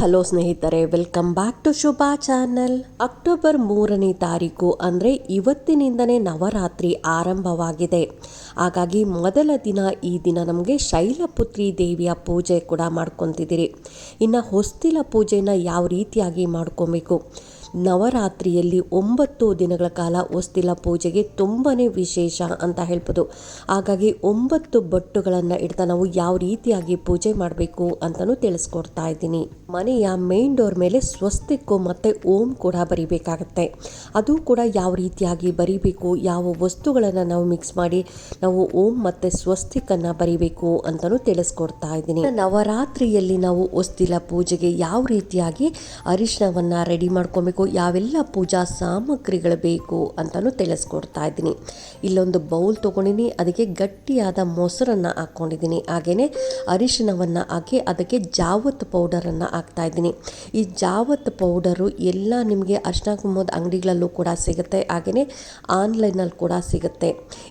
Hello ಸ್ನೇಹಿತರೆ welcome back to Shubha channel October ಮೂರನೇ ತಾರೀಕು ಅಂದರೆ ಇವತ್ತಿನಿಂದನೇ ನವರಾತ್ರಿ ಆರಂಭವಾಗಿದೆ. ಹಾಗಾಗಿ ಮೊದಲ ದಿನ ಈ ದಿನ ನಮಗೆ ಶೈಲಪುತ್ರಿ ದೇವಿಯ ಪೂಜೆ ಕೂಡ ಮಾಡ್ಕೊತಿದ್ದೀರಿ. ಇನ್ನು ಹೊಸ್ತಿಲ ಪೂಜೆನ ಯಾವ ರೀತಿಯಾಗಿ ಮಾಡ್ಕೊಬೇಕು? ನವರಾತ್ರಿಯಲ್ಲಿ ಒಂಬತ್ತು ದಿನಗಳ ಕಾಲ ಹೊಸ್ತಿಲ ಪೂಜೆಗೆ ತುಂಬಾ ವಿಶೇಷ ಅಂತ ಹೇಳ್ಬೋದು. ಹಾಗಾಗಿ ಒಂಬತ್ತು ಬೊಟ್ಟುಗಳನ್ನು ಇಡ್ತಾ ನಾವು ಯಾವ ರೀತಿಯಾಗಿ ಪೂಜೆ ಮಾಡಬೇಕು ಅಂತಲೂ ತಿಳಿಸ್ಕೊಡ್ತಾ ಇದ್ದೀನಿ. ಮನೆಯ ಮೇನ್ ಡೋರ್ ಮೇಲೆ ಸ್ವಸ್ತಿಕ್ಕು ಮತ್ತು ಓಂ ಕೂಡ ಬರಿಬೇಕಾಗತ್ತೆ. ಅದು ಕೂಡ ಯಾವ ರೀತಿಯಾಗಿ ಬರಿಬೇಕು, ಯಾವ ವಸ್ತುಗಳನ್ನು ನಾವು ಮಿಕ್ಸ್ ಮಾಡಿ ನಾವು ಓಂ ಮತ್ತು ಸ್ವಸ್ತಿಕನ್ನು ಬರಿಬೇಕು ಅಂತಲೂ ತಿಳಿಸ್ಕೊಡ್ತಾ ಇದ್ದೀನಿ. ನವರಾತ್ರಿಯಲ್ಲಿ ನಾವು ಹೊಸ್ತಿಲ ಪೂಜೆಗೆ ಯಾವ ರೀತಿಯಾಗಿ ಅರಿಶಿನವನ್ನು ರೆಡಿ ಮಾಡ್ಕೊಬೇಕು ಯಾವೆಲ್ಲ ಪೂಜಾ ಸಾಮಗ್ರಿಗಳು ಬೇಕು ಅಂತಲೂ ತಿಳಿಸ್ಕೊಡ್ತಾ ಇದ್ದೀನಿ. ಇಲ್ಲೊಂದು ಬೌಲ್ ತೊಗೊಂಡಿನಿ, ಅದಕ್ಕೆ ಗಟ್ಟಿಯಾದ ಮೊಸರನ್ನು ಹಾಕ್ಕೊಂಡಿದ್ದೀನಿ. ಹಾಗೆಯೇ ಅರಿಶಿನವನ್ನು ಹಾಕಿ ಅದಕ್ಕೆ ಜಾವತ್ ಪೌಡರನ್ನು ಹಾಕ್ತಾ ಇದ್ದೀನಿ. ಈ ಜಾವತ್ ಪೌಡರು ಎಲ್ಲ ನಿಮಗೆ ಅರ್ಶನ ಕುಂಭದ ಅಂಗಡಿಗಳಲ್ಲೂ ಕೂಡ ಸಿಗುತ್ತೆ ಹಾಗೆಯೇ ಆನ್ಲೈನಲ್ಲಿ ಕೂಡ ಸಿಗುತ್ತೆ.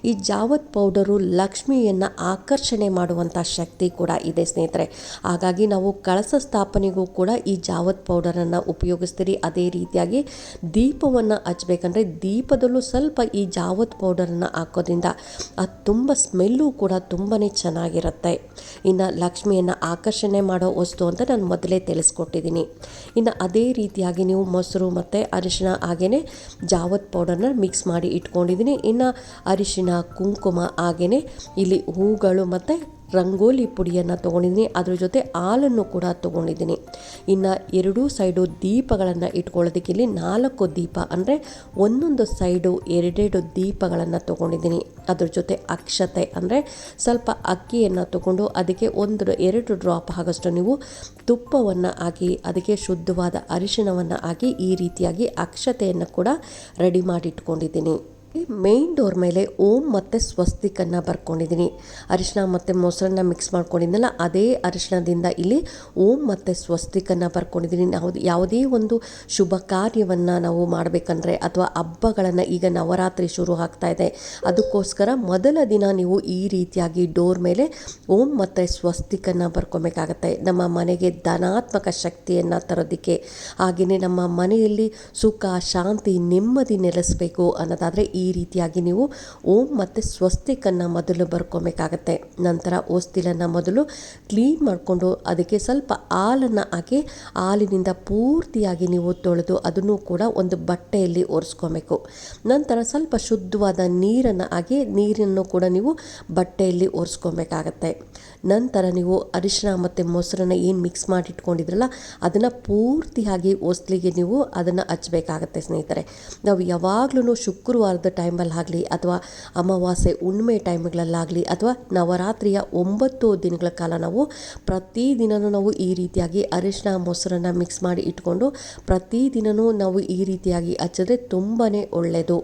ಈ ಜಾವತ್ ಪೌಡರು ಲಕ್ಷ್ಮಿಯನ್ನು ಆಕರ್ಷಣೆ ಮಾಡುವಂಥ ಶಕ್ತಿ ಕೂಡ ಇದೆ ಸ್ನೇಹಿತರೆ. ಹಾಗಾಗಿ ನಾವು ಕಳಸ ಸ್ಥಾಪನೆಗೂ ಕೂಡ ಈ ಜಾವತ್ ಪೌಡರನ್ನು ಉಪಯೋಗಿಸ್ತೀರಿ, ಅದೇ ರೀತಿಯಾಗಿ ದೀಪವನ್ನು ಹಚ್ಬೇಕಂದ್ರೆ ದೀಪದಲ್ಲೂ ಸ್ವಲ್ಪ ಈ ಜಾವತ್ ಪೌಡರನ್ನು ಹಾಕೋದ್ರಿಂದ ಅದು ತುಂಬ ಸ್ಮೆಲ್ಲು ಕೂಡ ತುಂಬಾ ಚೆನ್ನಾಗಿರುತ್ತೆ. ಇನ್ನು ಲಕ್ಷ್ಮಿಯನ್ನು ಆಕರ್ಷಣೆ ಮಾಡೋ ವಸ್ತು ಅಂತ ನಾನು ಮೊದಲೇ ತಿಳಿಸ್ಕೊಟ್ಟಿದ್ದೀನಿ. ಇನ್ನು ಅದೇ ರೀತಿಯಾಗಿ ನೀವು ಮೊಸರು ಮತ್ತು ಅರಿಶಿನ ಹಾಗೆಯೇ ಜಾವತ್ ಪೌಡರ್ನ ಮಿಕ್ಸ್ ಮಾಡಿ ಇಟ್ಕೊಂಡಿದ್ದೀನಿ. ಇನ್ನು ಅರಿಶಿನ, ಕುಂಕುಮ ಹಾಗೆಯೇ ಇಲ್ಲಿ ಹೂಗಳು ಮತ್ತು ರಂಗೋಲಿ ಪುಡಿಯನ್ನು ತೊಗೊಂಡಿದ್ದೀನಿ. ಅದ್ರ ಜೊತೆ ಹಾಲನ್ನು ಕೂಡ ತೊಗೊಂಡಿದ್ದೀನಿ. ಇನ್ನು ಎರಡೂ ಸೈಡು ದೀಪಗಳನ್ನು ಇಟ್ಕೊಳ್ಳೋದಕ್ಕೆ ಇಲ್ಲಿ ನಾಲ್ಕು ದೀಪ, ಅಂದರೆ ಒಂದೊಂದು ಸೈಡು ಎರಡೆರಡು ದೀಪಗಳನ್ನು ತೊಗೊಂಡಿದ್ದೀನಿ. ಅದ್ರ ಜೊತೆ ಅಕ್ಷತೆ, ಅಂದರೆ ಸ್ವಲ್ಪ ಅಕ್ಕಿಯನ್ನು ತಗೊಂಡು ಅದಕ್ಕೆ ಒಂದು, ಎರಡು ಡ್ರಾಪ್ ಆಗಷ್ಟು ನೀವು ತುಪ್ಪವನ್ನು ಹಾಕಿ, ಅದಕ್ಕೆ ಶುದ್ಧವಾದ ಅರಿಶಿಣವನ್ನು ಹಾಕಿ, ಈ ರೀತಿಯಾಗಿ ಅಕ್ಷತೆಯನ್ನು ಕೂಡ ರೆಡಿ ಮಾಡಿಟ್ಕೊಂಡಿದ್ದೀನಿ. ಮೇನ್ ಡೋರ್ ಮೇಲೆ ಓಂ ಮತ್ತು ಸ್ವಸ್ತಿಕನ್ನು ಬರ್ಕೊಂಡಿದ್ದೀನಿ. ಅರಿಶಿನ ಮತ್ತು ಮೊಸರನ್ನ ಮಿಕ್ಸ್ ಮಾಡ್ಕೊಂಡಿದ್ದೆನಲ್ಲ ಅದೇ ಅರಿಶಿಣದಿಂದ ಇಲ್ಲಿ ಓಂ ಮತ್ತು ಸ್ವಸ್ತಿಕನ್ನು ಬರ್ಕೊಂಡಿದ್ದೀನಿ. ನಾವು ಯಾವುದೇ ಒಂದು ಶುಭ ಕಾರ್ಯವನ್ನು ನಾವು ಮಾಡಬೇಕಂದ್ರೆ ಅಥವಾ ಹಬ್ಬಗಳನ್ನು ಈಗ ನವರಾತ್ರಿ ಶುರು ಆಗ್ತಾ ಇದೆ, ಅದಕ್ಕೋಸ್ಕರ ಮೊದಲ ದಿನ ನೀವು ಈ ರೀತಿಯಾಗಿ ಡೋರ್ ಮೇಲೆ ಓಂ ಮತ್ತು ಸ್ವಸ್ತಿಕನ್ನು ಬರ್ಕೊಬೇಕಾಗತ್ತೆ. ನಮ್ಮ ಮನೆಗೆ ಧನಾತ್ಮಕ ಶಕ್ತಿಯನ್ನು ತರೋದಕ್ಕೆ ಹಾಗೆಯೇ ನಮ್ಮ ಮನೆಯಲ್ಲಿ ಸುಖ, ಶಾಂತಿ, ನೆಮ್ಮದಿ ನೆಲೆಸಬೇಕು ಅನ್ನೋದಾದರೆ ಈ ರೀತಿಯಾಗಿ ನೀವು ಓಂ ಮತ್ತು ಸ್ವಸ್ತಿಕನ್ನು ಮೊದಲು ಬರ್ಕೊಬೇಕಾಗತ್ತೆ. ನಂತರ ಓಸ್ತಿಲನ್ನು ಮೊದಲು ಕ್ಲೀನ್ ಮಾಡಿಕೊಂಡು ಅದಕ್ಕೆ ಸ್ವಲ್ಪ ಹಾಲನ್ನು ಹಾಕಿ ಹಾಲಿನಿಂದ ಪೂರ್ತಿಯಾಗಿ ನೀವು ತೊಳೆದು ಅದನ್ನು ಕೂಡ ಒಂದು ಬಟ್ಟೆಯಲ್ಲಿ ಒರೆಸ್ಕೊಬೇಕು. ನಂತರ ಸ್ವಲ್ಪ ಶುದ್ಧವಾದ ನೀರನ್ನು ಹಾಕಿ ನೀರನ್ನು ಕೂಡ ನೀವು ಬಟ್ಟೆಯಲ್ಲಿ ಒರೆಸ್ಕೊಬೇಕಾಗತ್ತೆ. ನಂತರ ನೀವು ಅರಿಶಿನ ಮತ್ತು ಮೊಸರನ್ನು ಏನು ಮಿಕ್ಸ್ ಮಾಡಿಟ್ಕೊಂಡಿದ್ರಲ್ಲ, ಅದನ್ನು ಪೂರ್ತಿಯಾಗಿ ಓಸ್ಲಿಗೆ ನೀವು ಅದನ್ನು ಹಚ್ಚಬೇಕಾಗತ್ತೆ ಸ್ನೇಹಿತರೆ. ನಾವು ಯಾವಾಗಲೂ ಶುಕ್ರವಾರದ ಟೈಮಲ್ಲಿ ಆಗಲಿ ಅಥವಾ ಅಮಾವಾಸ್ಯೆ, ಹುಣ್ಣಿಮೆ ಟೈಮ್ಗಳಲ್ಲಾಗಲಿ ಅಥವಾ ನವರಾತ್ರಿಯ ಒಂಬತ್ತು ದಿನಗಳ ಕಾಲ ನಾವು ಪ್ರತಿದಿನವೂ ನಾವು ಈ ರೀತಿಯಾಗಿ ಅರಿಶಿನ, ಮೊಸರನ್ನು ಮಿಕ್ಸ್ ಮಾಡಿ ಇಟ್ಕೊಂಡು ಪ್ರತಿದಿನವೂ ನಾವು ಈ ರೀತಿಯಾಗಿ ಹಚ್ಚಿದ್ರೆ ತುಂಬಾ ಒಳ್ಳೆಯದು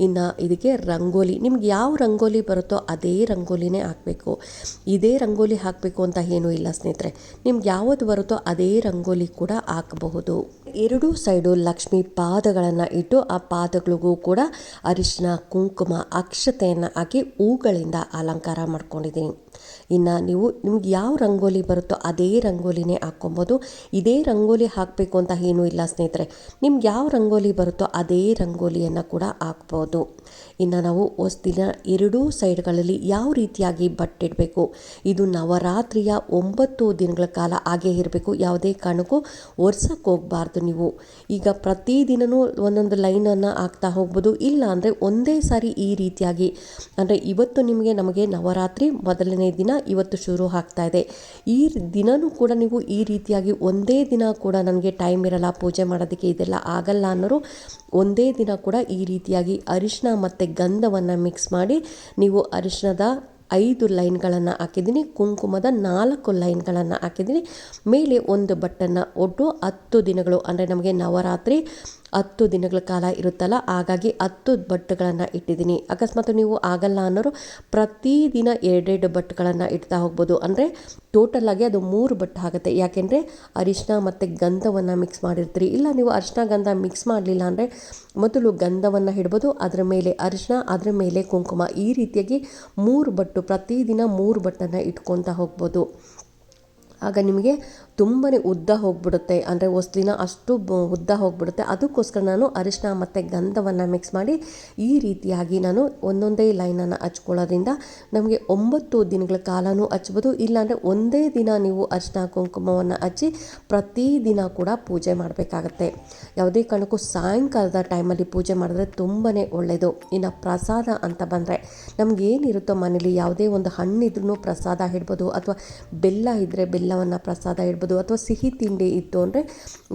ಇನ್ನು ಇದಕ್ಕೆ ರಂಗೋಲಿ, ನಿಮ್ಗೆ ಯಾವ ರಂಗೋಲಿ ಬರುತ್ತೋ ಅದೇ ರಂಗೋಲಿನೇ ಹಾಕಬೇಕು. ಇದೇ ರಂಗೋಲಿ ಹಾಕಬೇಕು ಅಂತ ಏನೂ ಇಲ್ಲ ಸ್ನೇಹಿತರೆ. ನಿಮ್ಗೆ ಯಾವುದು ಬರುತ್ತೋ ಅದೇ ರಂಗೋಲಿ ಕೂಡ ಹಾಕಬಹುದು. ಎರಡೂ ಸೈಡು ಲಕ್ಷ್ಮಿ ಪಾದಗಳನ್ನು ಇಟ್ಟು ಆ ಪಾದಗಳಿಗೂ ಕೂಡ ಅರಿಶಿನ ಕುಂಕುಮ, ಅಕ್ಷತೆಯನ್ನು ಹಾಕಿ ಹೂಗಳಿಂದ ಅಲಂಕಾರ ಮಾಡ್ಕೊಂಡಿದ್ದೀನಿ. ಇನ್ನು ನೀವು ನಿಮ್ಗೆ ಯಾವ ರಂಗೋಲಿ ಬರುತ್ತೋ ಅದೇ ರಂಗೋಲಿನೇ ಹಾಕ್ಕೊಬೋದು. ಇದೇ ರಂಗೋಲಿ ಹಾಕಬೇಕು ಅಂತ ಏನೂ ಇಲ್ಲ ಸ್ನೇಹಿತರೆ. ನಿಮ್ಗೆ ಯಾವ ರಂಗೋಲಿ ಬರುತ್ತೋ ಅದೇ ರಂಗೋಲಿಯನ್ನು ಕೂಡ ಹಾಕ್ಬೋದು. ಇನ್ನು ನಾವು ಹೊಸ್ದಿನ ಎರಡೂ ಸೈಡ್ಗಳಲ್ಲಿ ಯಾವ ರೀತಿಯಾಗಿ ಬಟ್ಟಿಡಬೇಕು ಇದು ನವರಾತ್ರಿಯ ಒಂಬತ್ತು ದಿನಗಳ ಕಾಲ ಹಾಗೆ ಇರಬೇಕು. ಯಾವುದೇ ಕಾರಣಕ್ಕೂ ಒರ್ಸಕ್ಕೆ ಹೋಗಬಾರ್ದು ನೀವು. ಈಗ ಪ್ರತಿದಿನವೂ ಒಂದೊಂದು ಲೈನನ್ನು ಹಾಕ್ತಾ ಹೋಗ್ಬೋದು. ಇಲ್ಲ ಅಂದರೆ ಒಂದೇ ಸಾರಿ ಈ ರೀತಿಯಾಗಿ. ಅಂದರೆ ಇವತ್ತು ನಿಮಗೆ ನಮಗೆ ನವರಾತ್ರಿ ಮೊದಲನೇ ದಿನ ಇವತ್ತು ಶುರು ಆಗ್ತಾ ಇದೆ. ಈ ದಿನವೂ ಕೂಡ ನೀವು ಈ ರೀತಿಯಾಗಿ ಒಂದೇ ದಿನ ಕೂಡ ನನಗೆ ಟೈಮ್ ಇರಲ್ಲ, ಪೂಜೆ ಮಾಡೋದಕ್ಕೆ ಇದೆಲ್ಲ ಆಗಲ್ಲ ಅನ್ನೋರು ಒಂದೇ ದಿನ ಕೂಡ ಈ ರೀತಿಯಾಗಿ ಅರಿಶಿನ ಮತ್ತು ಗಂಧವನ್ನು ಮಿಕ್ಸ್ ಮಾಡಿ ನೀವು ಅರಿಶಿನದ ಐದು ಲೈನ್ಗಳನ್ನು ಹಾಕಿದ್ದೀನಿ. ಕುಂಕುಮದ ನಾಲ್ಕು ಲೈನ್ಗಳನ್ನು ಹಾಕಿದ್ದೀನಿ. ಮೇಲೆ ಒಂದು ಬಟ್ಟನ್ನು ಒಟ್ಟು ಹತ್ತು ದಿನಗಳು, ಅಂದರೆ ನಮಗೆ ನವರಾತ್ರಿ ಹತ್ತು ದಿನಗಳ ಕಾಲ ಇರುತ್ತಲ್ಲ, ಹಾಗಾಗಿ ಹತ್ತು ಬಟ್ಟುಗಳನ್ನು ಇಟ್ಟಿದ್ದೀನಿ. ಅಕಸ್ಮಾತ್ ನೀವು ಆಗಲ್ಲ ಅನ್ನೋರು ಪ್ರತಿದಿನ ಎರಡೆರಡು ಬಟ್ಟುಗಳನ್ನು ಇಡ್ತಾ ಹೋಗ್ಬೋದು. ಅಂದರೆ ಟೋಟಲಾಗಿ ಅದು ಮೂರು ಬಟ್ಟೆ ಆಗುತ್ತೆ. ಯಾಕೆಂದರೆ ಅರಿಶಿನ ಮತ್ತು ಗಂಧವನ್ನು ಮಿಕ್ಸ್ ಮಾಡಿರ್ತೀರಿ. ಇಲ್ಲ, ನೀವು ಅರಿಶಿನ ಗಂಧ ಮಿಕ್ಸ್ ಮಾಡಲಿಲ್ಲ ಅಂದರೆ ಮೊದಲು ಗಂಧವನ್ನು ಇಡ್ಬೋದು, ಅದರ ಮೇಲೆ ಅರಿಶಿನ ಅದರ ಮೇಲೆ ಕುಂಕುಮ. ಈ ರೀತಿಯಾಗಿ ಮೂರು ಬಟ್ಟು ಪ್ರತಿದಿನ ಮೂರು ಬಟ್ಟನ್ನು ಇಟ್ಕೊತಾ ಹೋಗ್ಬೋದು. ಆಗ ನಿಮಗೆ ತುಂಬಾ ಉದ್ದ ಹೋಗ್ಬಿಡುತ್ತೆ. ಅಂದರೆ ಹೊಸ್ಲಿನ ಅಷ್ಟು ಉದ್ದ ಹೋಗ್ಬಿಡುತ್ತೆ. ಅದಕ್ಕೋಸ್ಕರ ನಾನು ಅರಿಶಿನ ಮತ್ತು ಗಂಧವನ್ನು ಮಿಕ್ಸ್ ಮಾಡಿ ಈ ರೀತಿಯಾಗಿ ನಾನು ಒಂದೊಂದೇ ಲೈನನ್ನು ಹಚ್ಕೊಳ್ಳೋದ್ರಿಂದ ನಮಗೆ ಒಂಬತ್ತು ದಿನಗಳ ಕಾಲನೂ ಹಚ್ಬೋದು. ಇಲ್ಲಾಂದರೆ ಒಂದೇ ದಿನ ನೀವು ಅರಿಶಿನ ಕುಂಕುಮವನ್ನು ಹಚ್ಚಿ ಪ್ರತಿದಿನ ಕೂಡ ಪೂಜೆ ಮಾಡಬೇಕಾಗತ್ತೆ. ಯಾವುದೇ ಕಾರಣಕ್ಕೂ ಸಾಯಂಕಾಲದ ಟೈಮಲ್ಲಿ ಪೂಜೆ ಮಾಡಿದ್ರೆ ತುಂಬಾ ಒಳ್ಳೆಯದು ಇನ್ನು ಪ್ರಸಾದ ಅಂತ ಬಂದರೆ ನಮ್ಗೆ ಏನಿರುತ್ತೋ ಮನೇಲಿ ಯಾವುದೇ ಒಂದು ಹಣ್ಣಿದ್ರೂ ಪ್ರಸಾದ ಇಡ್ಬೋದು. ಅಥವಾ ಬೆಲ್ಲ ಇದ್ದರೆ ಬೆಲ್ಲವನ್ನು ಪ್ರಸಾದ ಇಡ್ಬೋದು ಅಥವಾ ಸಿಹಿ ತಿಂಡಿ ಇತ್ತು ಅಂದರೆ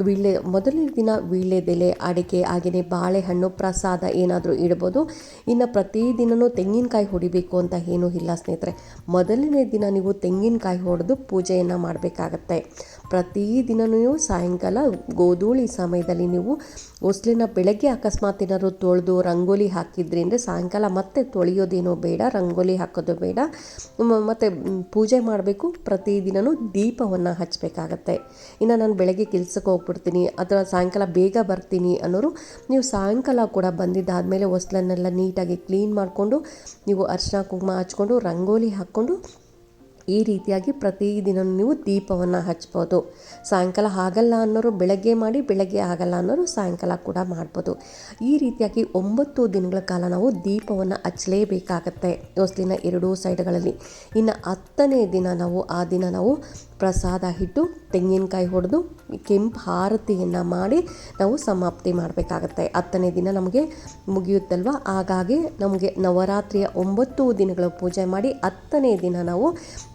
ವೀಳ್ಯ ಮೊದಲನೇ ದಿನ ವೀಳ್ಯದೆಲೆ ಅಡಿಕೆ ಹಾಗೆಯೇ ಬಾಳೆಹಣ್ಣು, ಪ್ರಸಾದ ಏನಾದರೂ ಇಡ್ಬೋದು. ಇನ್ನು ಪ್ರತಿದಿನವೂ ತೆಂಗಿನಕಾಯಿ ಹೊಡಿಬೇಕು ಅಂತ ಏನೂ ಇಲ್ಲ ಸ್ನೇಹಿತರೆ. ಮೊದಲನೇ ದಿನ ನೀವು ತೆಂಗಿನಕಾಯಿ ಹೊಡೆದು ಪೂಜೆಯನ್ನು ಮಾಡಬೇಕಾಗತ್ತೆ. ಪ್ರತಿದಿನವೂ ನೀವು ಸಾಯಂಕಾಲ ಗೋಧೂಳಿ ಸಮಯದಲ್ಲಿ ನೀವು ಹೊಸ್ಲಿನ ಬೆಳಗ್ಗೆ ಅಕಸ್ಮಾತ್ ಏನಾದ್ರು ತೊಳೆದು ರಂಗೋಲಿ ಹಾಕಿದ್ರಿ ಅಂದರೆ ಸಾಯಂಕಾಲ ಮತ್ತೆ ತೊಳೆಯೋದೇನೋ ಬೇಡ, ರಂಗೋಲಿ ಹಾಕೋದು ಬೇಡ. ಮತ್ತು ಮತ್ತೆ ಪೂಜೆ ಮಾಡಬೇಕು ಪ್ರತಿದಿನವೂ ದೀಪವನ್ನು ಹಚ್ಚಬೇಕಾಗತ್ತೆ ಇನ್ನು ನಾನು ಬೆಳಗ್ಗೆ ಕೆಲಸಕ್ಕೆ ಹೋಗ್ಬಿಡ್ತೀನಿ, ಅಥವಾ ಸಾಯಂಕಾಲ ಬೇಗ ಬರ್ತೀನಿ ಅನ್ನೋರು ನೀವು ಸಾಯಂಕಾಲ ಕೂಡ ಬಂದಿದ್ದಾದಮೇಲೆ ಹೊಸ್ಲನ್ನೆಲ್ಲ ನೀಟಾಗಿ ಕ್ಲೀನ್ ಮಾಡಿಕೊಂಡು ನೀವು ಅರಿಶಿನ ಕುಂಕುಮ ಹಚ್ಕೊಂಡು ರಂಗೋಲಿ ಹಾಕ್ಕೊಂಡು ಈ ರೀತಿಯಾಗಿ ಪ್ರತಿದಿನ ನೀವು ದೀಪವನ್ನು ಹಚ್ಬೋದು. ಸಾಯಂಕಾಲ ಆಗಲ್ಲ ಅನ್ನೋರು ಬೆಳಗ್ಗೆ ಮಾಡಿ ಬೆಳಗ್ಗೆ ಆಗಲ್ಲ ಅನ್ನೋರು ಸಾಯಂಕಾಲ ಕೂಡ ಮಾಡ್ಬೋದು. ಈ ರೀತಿಯಾಗಿ ಒಂಬತ್ತು ದಿನಗಳ ಕಾಲ ನಾವು ದೀಪವನ್ನು ಹಚ್ಚಲೇಬೇಕಾಗತ್ತೆ. ಹೊಸ್ಲಿನ ಎರಡೂ ಸೈಡ್ಗಳಲ್ಲಿ. ಇನ್ನು ಹತ್ತನೇ ದಿನ ನಾವು, ಆ ದಿನ ನಾವು ಪ್ರಸಾದ ಇಟ್ಟು ತೆಂಗಿನಕಾಯಿ ಹೊಡೆದು ಕೆಂಪು ಆರತಿಯನ್ನು ಮಾಡಿ ನಾವು ಸಮಾಪ್ತಿ ಮಾಡಬೇಕಾಗತ್ತೆ. ಹತ್ತನೇ ದಿನ ನಮಗೆ ಮುಗಿಯುತ್ತಲ್ವ? ಹಾಗಾಗಿ ನಮಗೆ ನವರಾತ್ರಿಯ ಒಂಬತ್ತು ದಿನಗಳ ಪೂಜೆ ಮಾಡಿ ಹತ್ತನೇ ದಿನ ನಾವು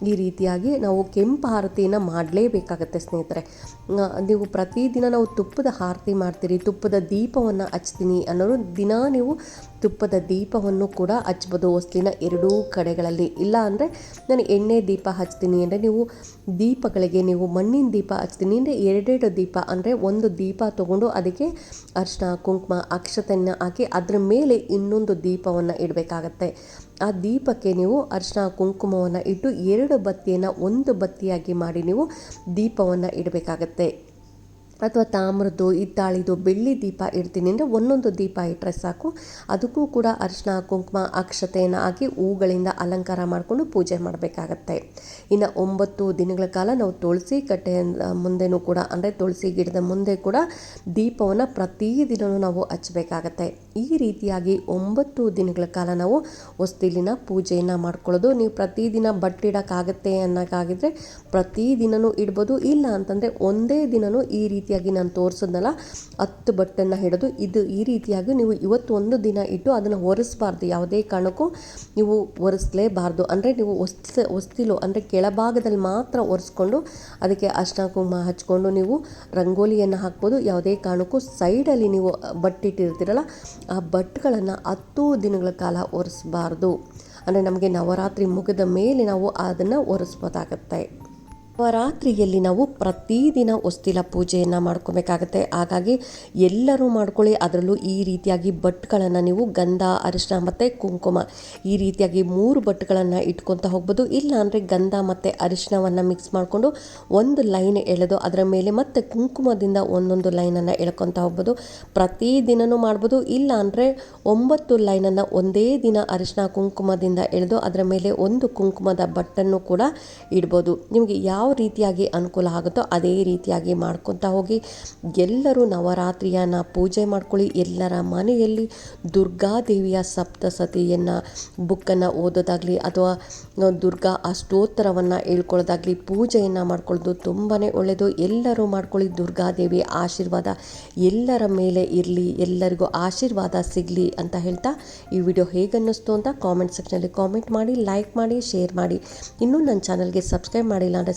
ಈ ರೀತಿಯಾಗಿ ನಾವು ಕೆಂಪು ಆರತಿಯನ್ನು ಮಾಡಲೇಬೇಕಾಗತ್ತೆ ಸ್ನೇಹಿತರೆ. ನೀವು ಪ್ರತಿದಿನ ನಾವು ತುಪ್ಪದ ಆರತಿ ಮಾಡ್ತೀರಿ, ತುಪ್ಪದ ದೀಪವನ್ನು ಹಚ್ತೀನಿ ಅನ್ನೋರು ದಿನ ನೀವು ತುಪ್ಪದ ದೀಪವನ್ನು ಕೂಡ ಹಚ್ಬೋದು. ಹೊಸ್ಲಿನ ಎರಡೂ ಕಡೆಗಳಲ್ಲಿ. ಇಲ್ಲ ಅಂದರೆ ನಾನು ಎಣ್ಣೆ ದೀಪ ಹಚ್ತೀನಿ ಅಂದರೆ ನೀವು ದೀಪಗಳಿಗೆ ನೀವು ಮಣ್ಣಿನ ದೀಪ ಹಚ್ತೀನಿ ಅಂದರೆ ಎರಡೆರಡು ದೀಪ ಅಂದರೆ ಒಂದು ದೀಪ ತೊಗೊಂಡು ಅದಕ್ಕೆ ಅರ್ಶಿನ ಕುಂಕುಮ, ಅಕ್ಷತೆಯನ್ನು ಹಾಕಿ ಅದರ ಮೇಲೆ ಇನ್ನೊಂದು ದೀಪವನ್ನು ಇಡಬೇಕಾಗತ್ತೆ. ಆ ದೀಪಕ್ಕೆ ನೀವು ಅರಿಶಿನ ಕುಂಕುಮವನ್ನು ಇಟ್ಟು ಎರಡು ಬತ್ತಿಯನ್ನು ಒಂದು ಬತ್ತಿಯಾಗಿ ಮಾಡಿ ನೀವು ದೀಪವನ್ನು ಇಡಬೇಕಾಗತ್ತೆ. ಅಥವಾ ತಾಮ್ರದ್ದು ಹಿತ್ತಾಳಿದು ಬೆಳ್ಳಿ ದೀಪ ಇಡ್ತೀನಿ ಅಂದರೆ ಒಂದೊಂದು ದೀಪ ಇಟ್ಟರೆ ಸಾಕು. ಅದಕ್ಕೂ ಕೂಡ ಅರಿಶಿನ ಕುಂಕುಮ, ಅಕ್ಷತೆಯನ್ನು ಹಾಕಿ ಹೂಗಳಿಂದ ಅಲಂಕಾರ ಮಾಡಿಕೊಂಡು ಪೂಜೆ ಮಾಡಬೇಕಾಗತ್ತೆ. ಇನ್ನು ಒಂಬತ್ತು ದಿನಗಳ ಕಾಲ ನಾವು ತುಳಸಿ ಕಟ್ಟೆ ಮುಂದೆನೂ ಕೂಡ ಅಂದರೆ ತುಳಸಿ ಗಿಡದ ಮುಂದೆ ಕೂಡ ದೀಪವನ್ನು ಪ್ರತಿದಿನವೂ ನಾವು ಹಚ್ಚಬೇಕಾಗತ್ತೆ. ಈ ರೀತಿಯಾಗಿ ಒಂಬತ್ತು ದಿನಗಳ ಕಾಲ ನಾವು ಹೊಸ್ತಿಲಿನ ಪೂಜೆಯನ್ನು ಮಾಡ್ಕೊಳ್ಳೋದು. ನೀವು ಪ್ರತಿದಿನ ಬಟ್ಟಿಡೋಕ್ಕಾಗತ್ತೆ ಅನ್ನೋಕ್ಕಾಗಿದ್ರೆ ಪ್ರತಿದಿನವೂ ಇಡ್ಬೋದು. ಇಲ್ಲ ಅಂತಂದರೆ ಒಂದೇ ದಿನವೂ ಈ ರೀತಿಯಾಗಿ ನಾನು ತೋರಿಸಿದ್ನಲ್ಲ, ಹತ್ತು ಬಟ್ಟನ್ನು ಹಿಡಿದು ಇದು ಈ ರೀತಿಯಾಗಿ ನೀವು ಇವತ್ತು ಒಂದು ದಿನ ಇಟ್ಟು ಅದನ್ನು ಒರೆಸ್ಬಾರ್ದು, ಯಾವುದೇ ಕಾರಣಕ್ಕೂ ನೀವು ಒರೆಸ್ಲೇಬಾರ್ದು. ಅಂದರೆ ನೀವು ಒಸ್ ಒಸ್ತಿಲು ಅಂದರೆ ಕೆಳಭಾಗದಲ್ಲಿ ಮಾತ್ರ ಒರೆಸ್ಕೊಂಡು ಅದಕ್ಕೆ ಅರ್ಶಿನ ಕುಂಕುಮ ಹಚ್ಕೊಂಡು ನೀವು ರಂಗೋಲಿಯನ್ನು ಹಾಕ್ಬೋದು. ಯಾವುದೇ ಕಾರಣಕ್ಕೂ ಸೈಡಲ್ಲಿ ನೀವು ಬಟ್ಟಿಟ್ಟಿರ್ತೀರಲ್ಲ, ಆ ಬಟ್ಗಳನ್ನು ಹತ್ತು ದಿನಗಳ ಕಾಲ ಒರೆಸ್ಬಾರ್ದು. ಅಂದರೆ ನಮಗೆ ನವರಾತ್ರಿ ಮುಗಿದ ಮೇಲೆ ನಾವು ಅದನ್ನು ಒರೆಸ್ಬೋದಾಗತ್ತೆ. ನವರಾತ್ರಿಯಲ್ಲಿ ನಾವು ಪ್ರತಿದಿನ ಹೊಸ್ತಿಲ ಪೂಜೆಯನ್ನು ಮಾಡ್ಕೋಬೇಕಾಗತ್ತೆ. ಹಾಗಾಗಿ ಎಲ್ಲರೂ ಮಾಡ್ಕೊಳ್ಳಿ. ಅದರಲ್ಲೂ ಈ ರೀತಿಯಾಗಿ ಬಟ್ಗಳನ್ನು ನೀವು ಗಂಧ ಅರಿಶಿನ ಮತ್ತು ಕುಂಕುಮ ಈ ರೀತಿಯಾಗಿ ಮೂರು ಬಟ್ಗಳನ್ನು ಇಟ್ಕೊತ ಹೋಗ್ಬೋದು. ಇಲ್ಲ ಅಂದರೆ ಗಂಧ ಮತ್ತು ಅರಿಶಿನವನ್ನು ಮಿಕ್ಸ್ ಮಾಡಿಕೊಂಡು ಒಂದು ಲೈನ್ ಎಳೆದು ಅದರ ಮೇಲೆ ಮತ್ತೆ ಕುಂಕುಮದಿಂದ ಒಂದೊಂದು ಲೈನನ್ನು ಎಳ್ಕೊತ ಹೋಗ್ಬೋದು. ಪ್ರತಿದಿನವೂ ಮಾಡ್ಬೋದು. ಇಲ್ಲ ಅಂದರೆ ಒಂಬತ್ತು ಲೈನನ್ನು ಒಂದೇ ದಿನ ಅರಿಶಿನ ಕುಂಕುಮದಿಂದ ಎಳೆದು ಅದರ ಮೇಲೆ ಒಂದು ಕುಂಕುಮದ ಬಟ್ಟನ್ನು ಕೂಡ ಇಡ್ಬೋದು. ನಿಮಗೆ ಯಾವ ರೀತಿಯಾಗಿ ಅನುಕೂಲ ಆಗುತ್ತೋ ಅದೇ ರೀತಿಯಾಗಿ ಮಾಡ್ಕೊತಾ ಹೋಗಿ. ಎಲ್ಲರೂ ನವರಾತ್ರಿಯನ್ನು ಪೂಜೆ ಮಾಡ್ಕೊಳ್ಳಿ. ಎಲ್ಲರ ಮನೆಯಲ್ಲಿ ದುರ್ಗಾದೇವಿಯ ಸಪ್ತಸತಿಯನ್ನು ಬುಕ್ಕನ್ನು ಓದೋದಾಗಲಿ ಅಥವಾ ದುರ್ಗಾ ಅಷ್ಟೋತ್ತರವನ್ನು ಹೇಳ್ಕೊಳ್ಳೋದಾಗಲಿ ಪೂಜೆಯನ್ನು ಮಾಡ್ಕೊಳ್ಳೋದು ತುಂಬಾ ಒಳ್ಳೆಯದು ಎಲ್ಲರೂ ಮಾಡ್ಕೊಳ್ಳಿ. ದುರ್ಗಾದೇವಿ ಆಶೀರ್ವಾದ ಎಲ್ಲರ ಮೇಲೆ ಇರಲಿ. ಎಲ್ಲರಿಗೂ ಆಶೀರ್ವಾದ ಸಿಗಲಿ ಅಂತ ಹೇಳ್ತಾ ಈ ವಿಡಿಯೋ ಹೇಗನ್ನಿಸ್ತು ಅಂತ ಕಾಮೆಂಟ್ ಸೆಕ್ಷನಲ್ಲಿ ಕಾಮೆಂಟ್ ಮಾಡಿ ಲೈಕ್ ಮಾಡಿ ಶೇರ್ ಮಾಡಿ. ಇನ್ನೂ ನನ್ನ ಚಾನಲ್ಗೆ ಸಬ್ಸ್ಕ್ರೈಬ್ ಮಾಡಿಲ್ಲ ಅಂದರೆ